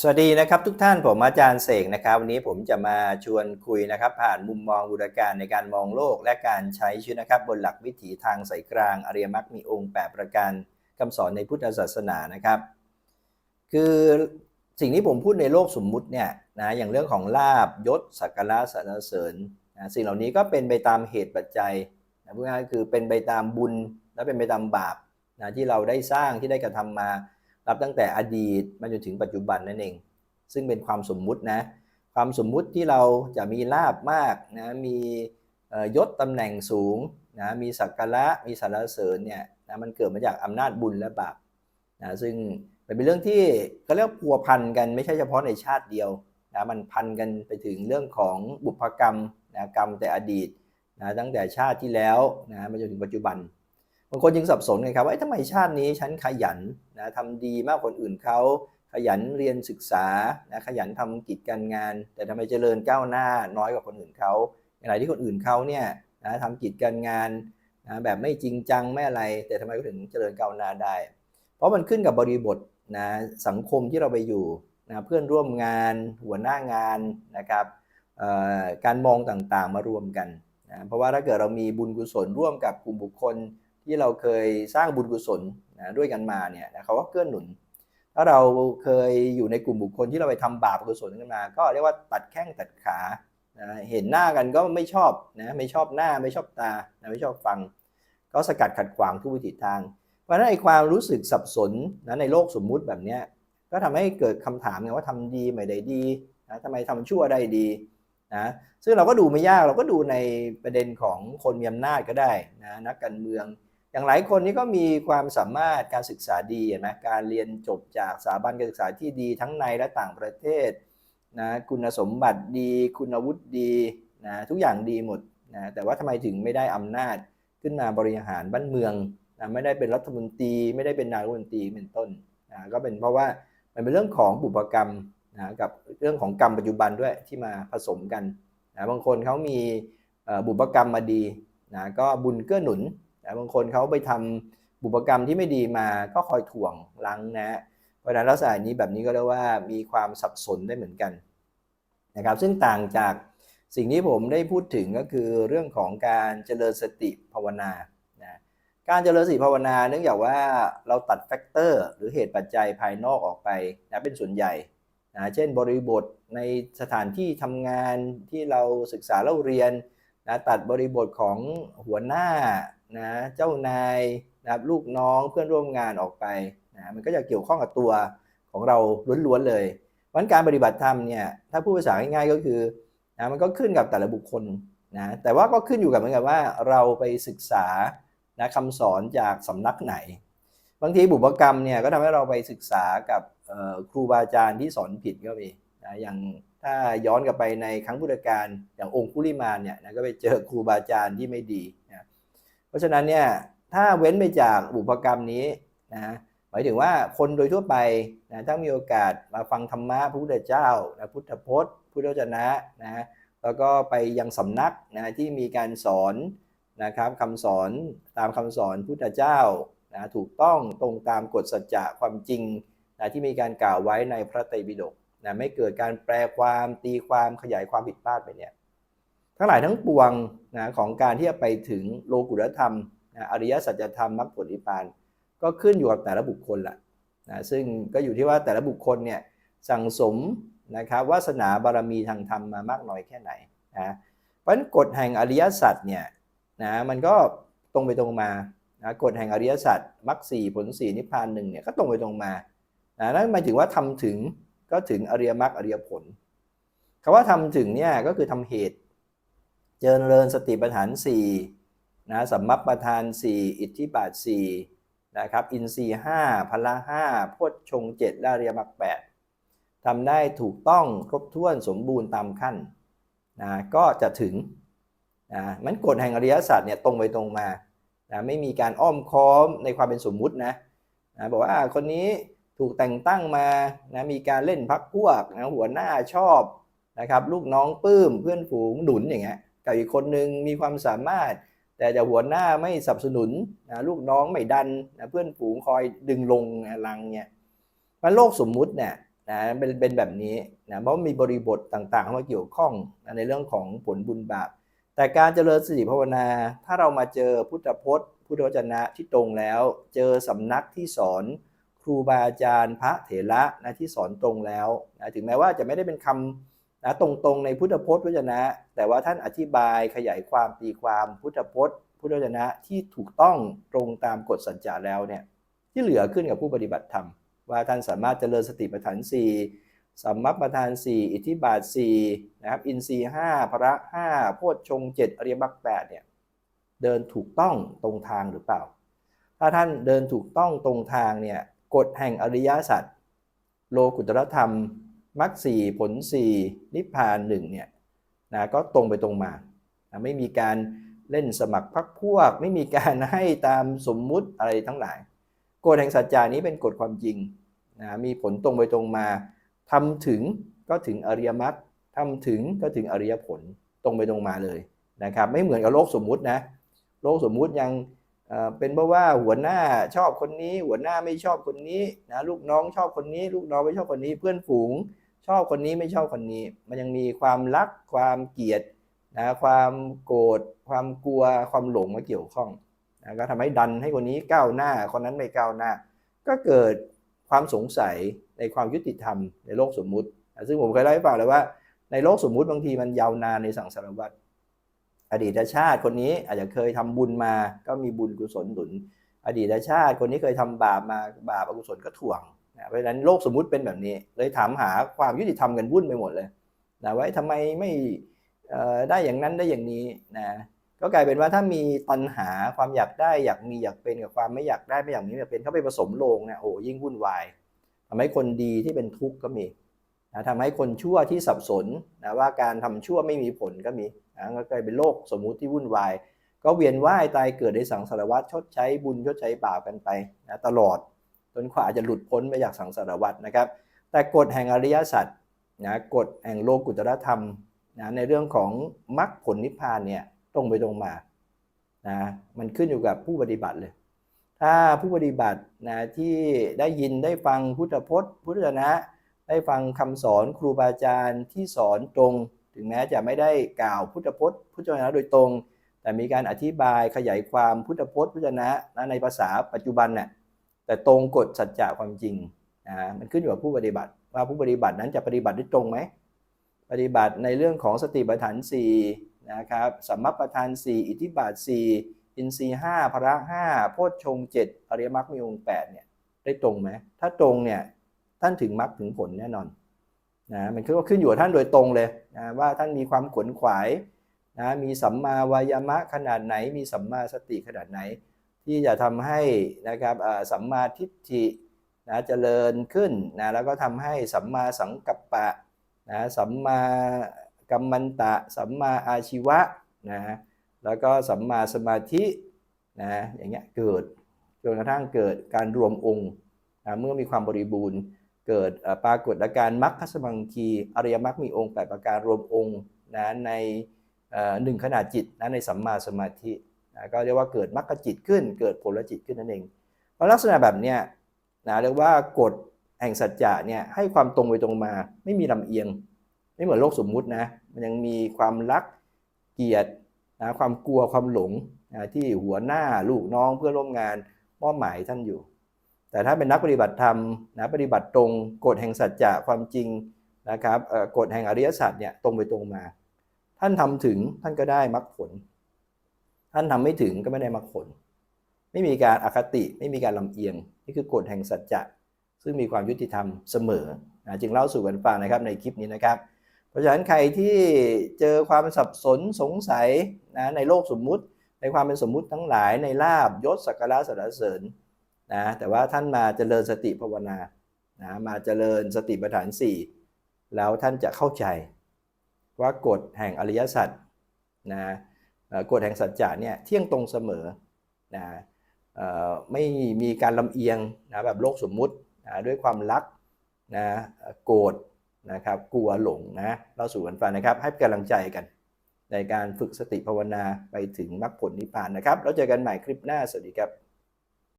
สวัสดีนะครับทุกท่านผมอาจารย์เสกนะครับวันนี้ผมจะมาชวนคุยนะครับ ผ่านมุมมองบูรการในการมองโลก และการใช้ชีวิตนะครับ บนหลักวิถีทางสายกลาง อริยมรรคมีองค์ 8 ประการคำสอนในพุทธศาสนานะครับ คือสิ่งที่ผมพูดในโลกสมมุติเนี่ยนะอย่างเรื่องของลาบยศสักการะสรรเสริญนะสิ่งเหล่านี้ก็เป็นไปตามเหตุปัจจัยนะพูดง่ายคือเป็นไปตามบุญและเป็นไปตามบาปนะที่เราได้สร้างที่ได้กระทำมา รับตั้งแต่อดีตมาจนถึงปัจจุบันนั่นเอง ซึ่งเป็นความสมมุตินะ ความสมมุติที่เราจะมีลาบมากนะ มียศตำแหน่งสูงนะ มีสักการะ มีสรรเสริญเนี่ยนะมันเกิดมาจากอำนาจบุญและบาปนะซึ่งเป็นเรื่องที่เขาเรียกพัวพันกันไม่ใช่เฉพาะในชาติเดียวนะมันพันกันไปถึงเรื่องของบุพกรรมนะกรรมแต่อดีตนะตั้งแต่ชาติที่แล้วนะมาจนถึงปัจจุบัน บางคนยังสับสนไงครับว่าทำไมชาตินี้ฉันขยันนะทำดีมากกว่าคนอื่นเขาขยันเรียนศึกษานะขยันทำกิจการงาน แต่ทำไมเจริญก้าวหน้าน้อยกว่าคนอื่นเขาอย่างไรที่คนอื่นเขาเนี่ยนะทำกิจการงานนะแบบไม่จริงจังไม่อะไร แต่ทำไมเขาถึงเจริญก้าวหน้าได้ เพราะมันขึ้นกับบริบทนะสังคมที่เราไปอยู่นะเพื่อนร่วมงานหัวหน้างานนะครับการมองต่างๆมารวมกันนะเพราะว่าถ้าเกิดเรามีบุญกุศลร่วมกับกลุ่มบุคคล ที่เราเคยสร้างบุญกุศลนะด้วยกันมาเนี่ยนะเขาก็เกื้อหนุน ถ้าเราเคยอยู่ในกลุ่มบุคคลที่เราไปทำบาปกุศลกันมา ก็เรียกว่าตัดแข้งตัดขานะเห็นหน้ากันก็ไม่ชอบนะไม่ชอบหน้าไม่ชอบตานะไม่ชอบฟัง ก็สกัดขัดขวางทุกวิถีทาง เพราะฉะนั้นไอ้ความรู้สึกสับสนนะในโลกสมมุติแบบเนี้ยก็ทำให้เกิดคำถามไงว่าทำดีไม่ได้ดีนะทำไมทำชั่วได้ดีนะซึ่งเราก็ดูไม่ยากเราก็ดูในประเด็นของคนมีอำนาจก็ได้นะนักการเมือง อย่างหลายคนนี่ก็มีความสามารถการศึกษาดีนไหมการเรียนจบจากสถาบันการศึกษาที่ดีทั้งในและต่างประเทศนะคุณสมบัติดี คุณวุฒิดีนะทุกอย่างดีหมดนะแต่ว่าทำไมถึงไม่ได้อำนาจขึ้นมาบริหารบ้านเมืองนะไม่ได้เป็นรัฐมนตรี ไม่ได้เป็นนายกรัฐมนตรีเป็นต้นนะก็เป็นเพราะว่ามันเป็นเรื่องของบุพกรรมนะกับเรื่องของกรรมปัจจุบันด้วยที่มาผสมกันนะบางคนเขามีบุพกรรมมาดีนะก็บุญเกื้อหนุน แต่บางคนเขาไปทำบุพกรรมที่ไม่ดีมาก็คอยถ่วงลังนะเพราะฉะนั้นลักษณะนี้แบบนี้ก็เรียกว่ามีความสับสนได้เหมือนกันนะครับซึ่งต่างจากสิ่งที่ผมได้พูดถึงก็คือเรื่องของการเจริญสติภาวนานะการเจริญสติภาวนาเนื่องจากว่าเราตัดแฟกเตอร์หรือเหตุปัจจัยภายนอกออกไปนะเป็นส่วนใหญ่นะเช่นบริบทในสถานที่ทำงานที่เราศึกษาเล่าเรียนนะตัดบริบทของหัวหน้า นะเจ้านายนะครับลูกน้องเพื่อนร่วมงานออกไปนะมันก็จะเกี่ยวข้องกับตัวของเราล้วนๆเลยวันการปฏิบัติธรรมเนี่ยถ้าพูดภาษาง่ายๆก็คือนะมันก็ขึ้นกับแต่ละบุคคลนะแต่ว่าก็ขึ้นอยู่กับเหมือนกับว่าเราไปศึกษานะคำสอนจากสำนักไหน บางทีบุพกรรมเนี่ยก็ทำให้เราไปศึกษากับครูบาอาจารย์ที่สอนผิดก็มีนะอย่างถ้าย้อนกลับไปในครั้งพุทธกาลอย่างองคุลิมานเนี่ยนะก็ไปเจอครูบาอาจารย์ที่ไม่ดี ราะฉะนั้นเนี่ยถ้าเว้นไปจากบุพกรรมนี้นะหมายถึงว่าคนโดยทั่วไปนะถ้ามีโอกาสมาฟังธรรมะพระพุทธเจ้านะพุทธพจน์ พุทธวจนะนะแล้วก็ไปยังสำนักนะที่มีการสอนนะครับคำสอนตามคำสอนพุทธเจ้านะถูกต้องตรงตามกฎสัจจะความจริงนะที่มีการกล่าวไว้ในพระไตรปิฎกนะไม่เกิดการแปลความตีความขยายความผิดพลาดไปเนี่ย ทั้งหลายทั้งปวงนะของการที่จะไปถึงโลกุตธรรมนะอริยสัจธรรมมรรคผลนิพพาน ก็ขึ้นอยู่กับแต่ละบุคคลละนะซึ่งก็อยู่ที่ว่าแต่ละบุคคลเนี่ยสั่งสมนะครับวาสนาบารมีทางธรรมมามากน้อยแค่ไหนนะเพราะฉะนั้นกฎแห่งอริยสัจเนี่ยนะมันก็ตรงไปตรงมานะกฎแห่งอริยสัจมรรคสี่ผลสี่นิพพานหนึ่งเนี่ยก็ตรงไปตรงมานะนั่นหมายถึงว่าทำถึงก็ถึงอริยมรรคอริยผลคำว่าทำถึงเนี่ยก็คือทำเหตุ เจริญสติปัฏฐานสี่นะสัมมัปทานสี่อิทธิบาทสี่นะครับ อินทรีย์ห้าพละห้าโพชฌงค์เจ็ดและอริยมรรคแปดทำได้ถูกต้องครบถ้วนสมบูรณ์ตามขั้นนะก็จะถึงนะมันกฎแห่งอริยสัจเนี่ยตรงไปตรงมานะไม่มีการอ้อมค้อมในความเป็นสมมุตินะนะบอกว่าคนนี้ถูกแต่งตั้งมานะมีการเล่นพักพวกนะหัวหน้าชอบนะครับลูกน้องปลื้มเพื่อนฝูงหนุนอย่างเงี้ย กับอีกคนหนึ่งมีความสามารถ แต่จะหัวหน้าไม่สนับสนุนนะลูกน้องไม่ดันนะเพื่อนฝูงคอยดึงลงนะลังเนี่ยมันโลกสมมุติเนี่ยนะเป็นเป็นแบบนี้นะเพราะมีบริบทต่างๆเข้ามาเกี่ยวข้องนะในเรื่องของผลบุญบาป แต่การเจริญสติภาวนา ถ้าเรามาเจอพุทธพจน์ พุทธวจนะที่ตรงแล้ว เจอสำนักที่สอนครูบาอาจารย์พระเถระนะที่สอนตรงแล้วนะถึงแม้ว่าจะไม่ได้เป็นคำ นะตรงๆในพุทธพจน์พุทธวจนะ แต่ว่าท่านอธิบายขยายความตีความพุทธพจน์ พุทธวจนะที่ถูกต้องตรงตามกฎสัจจะแล้วเนี่ยที่เหลือขึ้นกับผู้ปฏิบัติธรรม ว่าท่านสามารถเจริญสติปัฏฐานสี่สัมมัปปทานสี่อิทธิบาทสี่นะครับอินทรีย์ห้าพระห้าโพชฌงเจ็ดอริยมรรคแปดเนี่ยเดินถูกต้องตรงทางหรือเปล่า ถ้าท่านเดินถูกต้องตรงทางเนี่ยกฎแห่งอริยสัจโลกุตรธรรม มรรคสี่ผลสี่นิพพานหนึ่งเนี่ยนะก็ตรงไปตรงมานะไม่มีการเล่นสมัครพักพวก ไม่มีการให้ตามสมมุติอะไรทั้งหลายกฎแห่งสัจจานี้เป็นกฎความจริงนะมีผลตรงไปตรงมาทำถึงก็ถึงอริยมรรคทำถึงก็ถึงอริยผลตรงไปตรงมาเลยนะครับไม่เหมือนกับโลกสมมุตินะโลกสมมุติยังเป็นเพราะว่าหัวหน้าชอบคนนี้ หัวหน้าไม่ชอบคนนี้นะลูกน้องชอบคนนี้ ลูกน้องไม่ชอบคนนี้ เพื่อนฝูง ชอบคนนี้ไม่ชอบคนนี้ มันยังมีความรักความเกลียดนะความโกรธความกลัวความหลงมาเกี่ยวข้องนะก็ทำให้ดันให้คนนี้ก้าวหน้าคนนั้นไม่ก้าวหน้า ก็เกิดความสงสัยในความยุติธรรมในโลกสมมุตินะซึ่งผมเคยเล่าให้ฟังเลยว่าในโลกสมมุติบางทีมันยาวนานในสังสารวัฏอดีตชาติคนนี้อาจจะเคยทำบุญมาก็มีบุญกุศลหนุน อดีตชาติคนนี้เคยทำบาปมาบาปอกุศลก็ถ่วง เพราะฉะนั้นโลกสมมุติเป็นแบบนี้ เลยถามหาความยุติธรรมกันวุ่นไปหมดเลยนะว่าทำไมไม่ได้อย่างนั้นได้อย่างนี้นะก็กลายเป็นว่าถ้ามีตัณหาความอยากได้อยากมีอยากเป็นกับความไม่อยากได้ไม่อยากมีอยากเป็นเข้าไปผสมลงเนี่ยโอ้ยิ่งวุ่นวายทำให้คนดีที่เป็นทุกข์ก็มีนะทำให้คนชั่วที่สับสนนะว่าการทำชั่วไม่มีผลก็มีนะก็กลายเป็นโลกสมมุติที่วุ่นวาย ก็เวียนว่ายตายเกิดในสังสารวัฏชดใช้บุญชดใช้บาปกันไปนะตลอด จนกว่าจะหลุดพ้นไปจากสังสารวัฏนะครับ แต่กฎแห่งอริยสัจนะกฎแห่งโลกุตรธรรมนะในเรื่องของมรรคผลนิพพานเนี่ยตรงไปตรงมานะมันขึ้นอยู่กับผู้ปฏิบัติเลย ถ้าผู้ปฏิบัตินะที่ได้ยินได้ฟังพุทธพจน์ พุทธนะ ได้ฟังคำสอนครูบาอาจารย์ที่สอนตรง ถึงแม้จะไม่ได้กล่าวพุทธพจน์ พุทธนะโดยตรง แต่มีการอธิบายขยายความพุทธพจน์ พุทธนะนะในภาษาปัจจุบันน่ะ แต่ตรงกฎสัจจะความจริงนะมันขึ้นอยู่กับผู้ปฏิบัติ ว่าผู้ปฏิบัตินั้นจะปฏิบัติได้ตรงไหมปฏิบัติในเรื่องของสติปัฏฐานสี่นะครับสัมมัปปทานสี่อิทธิบาทสี่อินทรีย์ห้าพระห้าโพชฌงเจ็ดอริยมรรคมีองค์แปดเนี่ยได้ตรงไหมถ้าตรงเนี่ยท่านถึงมรรคถึงผลแน่นอนนะมันคือว่าขึ้นอยู่กับท่านโดยตรงเลยนะว่าท่านมีความขวนขวายนะมีสัมมาวายามะขนาดไหน มีสัมมาสติขนาดไหน ที่จะทำให้นะครับสัมมาทิฏฐินะเจริญขึ้นนะแล้วก็ทำให้สัมมาสังกัปปะนะสัมมากัมมันตะ สัมมาอาชีวะนะแล้วก็สัมมาสมาธินะอย่างเงี้ยเกิดจนกระทั่งเกิดการรวมองค์นะเมื่อมีความบริบูรณ์ เกิดปรากฏอาการมรรคสมังคีอริยมรรคมีองค์แปดประการรวมองค์นะในหนึ่งขนาดจิตนะในสัมมาสมาธิ นะก็เรียกว่าเกิดมรรคจิตขึ้น เกิดผลจิตขึ้นนั่นเองเพราะลักษณะแบบเนี้ยนะเรียกว่ากฎแห่งสัจจะเนี่ยให้ความตรงไปตรงมา ไม่มีลำเอียง ไม่เหมือนโลกสมมุตินะมันยังมีความรักเกลียดนะความกลัวความหลงนะที่หัวหน้าลูกน้องเพื่อร่วมงานมอบหมายท่านอยู่ แต่ถ้าเป็นนักปฏิบัติธรรมนะปฏิบัติตรงกฎแห่งสัจจะความจริงนะครับกฎแห่งอริยสัจเนี่ยตรงไปตรงมา ท่านทำถึงท่านก็ได้มรรคผล ท่านทำไม่ถึงก็ไม่ได้มรรคผล ไม่มีการอคติไม่มีการลำเอียง นี่คือกฎแห่งสัจจะซึ่งมีความยุติธรรมเสมอนะจึงเล่าสู่กันฟังนะครับในคลิปนี้นะครับ เพราะฉะนั้นใครที่เจอความสับสนสงสัยนะในโลกสมมุติ ในความเป็นสมมุติทั้งหลายในลาบยศสักการะสรรเสริญนะแต่ว่าท่านมาเจริญสติภาวนานะมาเจริญสติปัฏฐานสี่แล้วท่านจะเข้าใจว่ากฎแห่งอริยสัจนะ กฎแห่งสัจจะเนี่ยเที่ยงตรงเสมอนะไม่มีการลำเอียงนะแบบโลกสมมุตินะด้วยความรักนะโกรธนะครับกลัวหลงนะเราสู่กันฟังนะครับ ให้กำลังใจกัน ในการฝึกสติภาวนาไปถึงมรรคผลนิพพานนะครับ แล้วเจอกันใหม่คลิปหน้า สวัสดีครับ